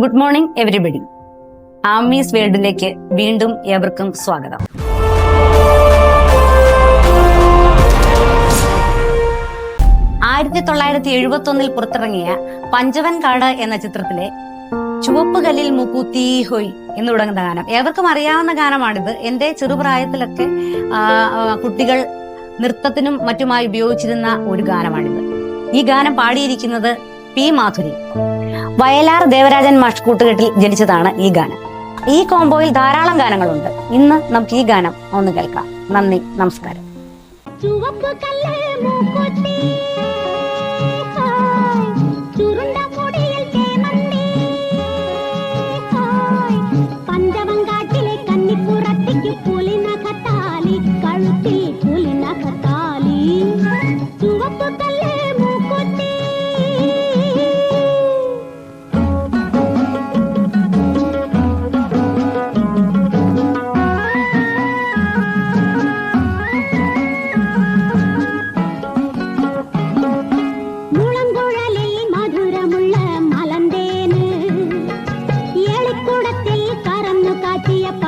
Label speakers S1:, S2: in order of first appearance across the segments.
S1: Good morning everybody Ami's വേൾഡിലേക്ക് വീണ്ടും ഏവർക്കും സ്വാഗതം. ആയിരത്തി തൊള്ളായിരത്തി എഴുപത്തി ഒന്നിൽ പുറത്തിറങ്ങിയ പഞ്ചവൻ കാട് എന്ന ചിത്രത്തിലെ ചുവപ്പ് കല്ലിൽ മുക്കൂത്തി ഹൊയ് എന്ന് തുടങ്ങുന്ന ഗാനം. ഏവർക്കും അറിയാവുന്ന ഗാനമാണിത്. എന്റെ ചെറുപ്രായത്തിലൊക്കെ കുട്ടികൾ നൃത്തത്തിനും മറ്റുമായി ഉപയോഗിച്ചിരുന്ന ഒരു ഗാനമാണിത്. ഈ ഗാനം പാടിയിരിക്കുന്നത് പി മാധുരി. വയലാർ ദേവരാജൻ മാഷ് കൂട്ടുകെട്ടിൽ ജനിച്ചതാണ് ഈ ഗാനം. ഈ കോംബോയിൽ ധാരാളം ഗാനങ്ങളുണ്ട്. ഇന്ന് നമുക്ക് ഈ ഗാനം ഒന്ന് കേൾക്കാം. നന്ദി നമസ്കാരം.
S2: ചുവപ്പ് കല്ലേ മൂക്കുത്തി കഴുത്തിൽ പുലിനഖത്ത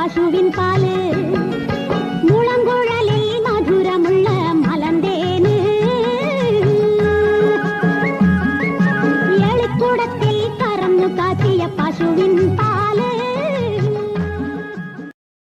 S2: பசுவின் பாலு. முழங்குழலில் மதுரமுள்ள மலந்தேனு எழுக்குடத்தில் கரங்கு காட்டிய பசுவின் பால்.